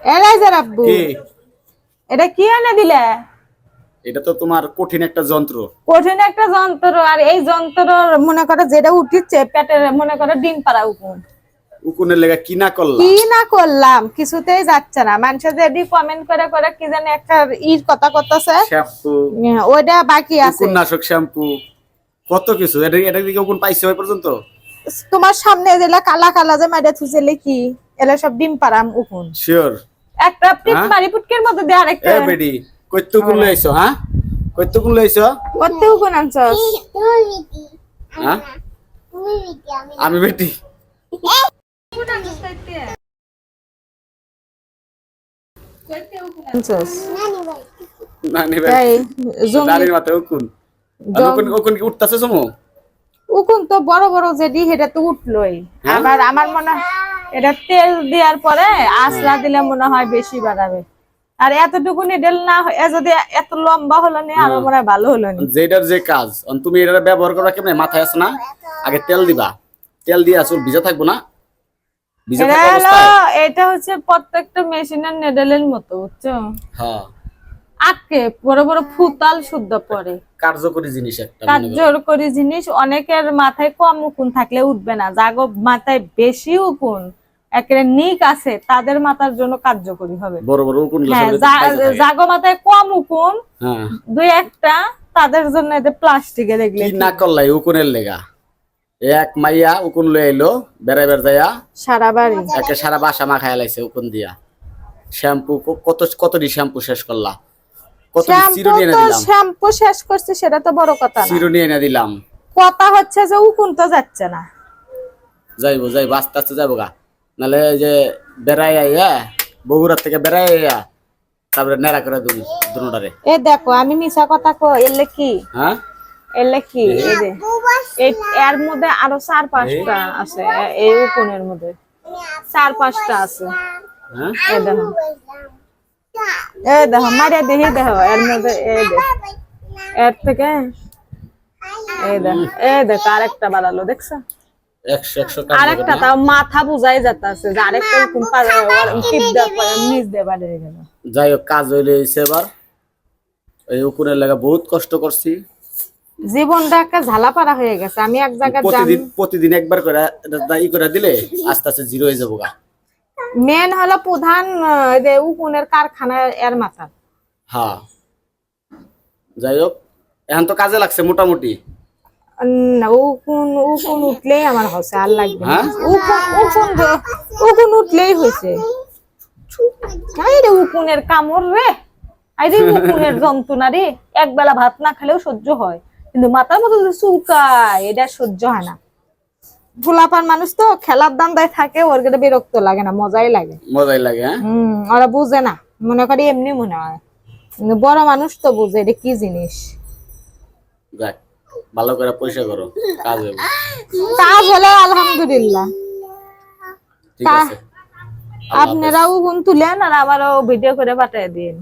Analyser আব্বু। কি? এটা কি এনে দিলে? এটা তো তোমার কঠিন একটা যন্ত্র। কঠিন একটা যন্ত্র আর এই যন্ত্র মনে করে যেটা উঠিচ্ছে পেটের মনে করে ডিম পাড়া উকুন। উকুনের লেগা কি না করলাম? কি না করলাম? কিছুতেই যাচ্ছে না। মানুষের যদি কমেন্ট করে করে কি জানি একটা ইর কথা করতেছে। শ্যাম্পু। ওইটা বাকি আছে। উকুন নাশক শ্যাম্পু। কত কিছু? এটা এটা দিকে উকুন পাইছে ওই পর্যন্ত? তোমার সামনে যেটা কালা কালা যে মাইরে থুসেলে কি? এলা সব ডিম পাড়াম উকুন। শিওর একটা পিট হ্যাঁ? মারি পুটকের মধ্যে দিয়ে আরেকটা। এ বেডি কইতে উকুন লই আইছো হ্যাঁ? কইতে উকুন লই আইছো করতে উকুন আনছস হ্যাঁ? আমি বেটি আনছস? না নিবে তাই জঙ্গি দাঁড়ির মাথায় উকুন। আর উকুন উকুন কি উঠতাছে সমু? উকুন তো বড় বড় যে যেটি সেটা তো উঠলোই। হ্যাঁ? আবার আমার মনে এটা তেল দেওয়ার পরে আশলা দিলে মনে হয় বেশি বাড়াবে। আর এতটুকু নিডেল না যদি এত লম্বা হলো নি আরও মনে ভালো হলো নি। যেটার যে কাজ অন তুমি এটা ব্যবহার করা কেমনে? মাথায় আছে না? আগে তেল দিবা। তেল দিয়ে চুল ভিজা থাকব না? এটা এটা হচ্ছে প্রত্যেকটা মেশিনের নেডেলের মতো বুঝছ? হ্যাঁ। আটকে বড় বড় ফুতাল শুদ্ধ পরে। কার্যকরী জিনিস একটা কার্যকরী জিনিস অনেকের মাথায় কম উকুন থাকলে উঠবে না। যাগো মাথায় বেশি উকুন একেবারে নিক আছে তাদের মাথার জন্য কার্যকরী হবে। বড় বড় উকুন হ্যাঁ। যাগো মাথায় কম উকুন হ্যাঁ। দুই একটা তাদের জন্য এতে প্লাস্টিকের এগুলো কি না করলাই উকুনের লেগা? এক মাইয়া উকুন লই আইলো বেড়াইবার যাইয়া সারা বাড়ি। একে সারা বাসা মাখায় লাইছে উকুন দিয়া। শ্যাম্পু কত কতটি শ্যাম্পু শেষ করলা? শ্যাম্পু চিরুনি এনে দিলাম। শ্যাম্পু শেষ করছে সেটা তো বড় কথা না। চিরুনি এনে দিলাম। কথা হচ্ছে যে উকুন তো যাচ্ছে না। যাইবো যাইবো আস্তে আস্তে যাইবো গা। নাহলে এই যে বেড়াই আইয়া বগুড়ার থেকে বেড়াই আইয়া তারপরে নেড়া করে দুই দুটারে এ দেখো আমি মিছা কথা কো এলে কি হ্যাঁ? এলে কি এই যে এর মধ্যে আরও চার পাঁচটা আছে এই উকুনের মধ্যে। চার পাঁচটা আছে। হ্যাঁ? দেখো। দেখো মারিয়া দেখি দেখো এর মধ্যে দেখ এর থেকে দেখো দেখো আরেকটা বাড়ালো দেখছ? আরেকটা তাও মাথা বুঝাই যাচ্ছে যে আরেকটা টিপ দেওয়ার নিচ দিয়ে গেল। যাই হোক কাজ হইলে হইছে এবার। এই উকুনের লাগা বহুত কষ্ট করছি। জীবনটা একটা ঝালাপাড়া হয়ে গেছে আমি এক জায়গায় প্রতিদিন প্রতিদিন একবার করে ই করে দিলে আস্তে আস্তে জিরো হয়ে যাব গা। মেন হলো প্রধান উকুনের কারখানা এর মাথা। হ্যাঁ। যাই হোক এখন তো কাজে লাগছে মোটামুটি। উকুন উকুন উঠলেই আমার হচ্ছে আর লাগবে হ্যাঁ? উকুন উকুন উঠলেই হয়েছে। উকুনের কামড় রে। রে উকুনের যন্ত্রণা রে। এক বেলা ভাত না খেলেও সহ্য হয়। কিন্তু মাথার মতো চুলকায় এটা সহ্য হয় না। ফুলাপান মানুষ তো খেলার দান্দায় থাকে ওর গেলে বিরক্ত লাগে না মজাই লাগে। মজাই লাগে হ্যাঁ? হম ওরা বুঝে না মনে করি এমনি মনে হয়। বড় মানুষ তো বুঝে এটা কি জিনিস? যাক ভালো করে পয়সা করো কাজ হবে। কাজ হলে আলহামদুলিল্লাহ। ঠিক আছে। আপনারাও গুণ তুলেন আর আমারও ভিডিও করে পাঠিয়ে দিন।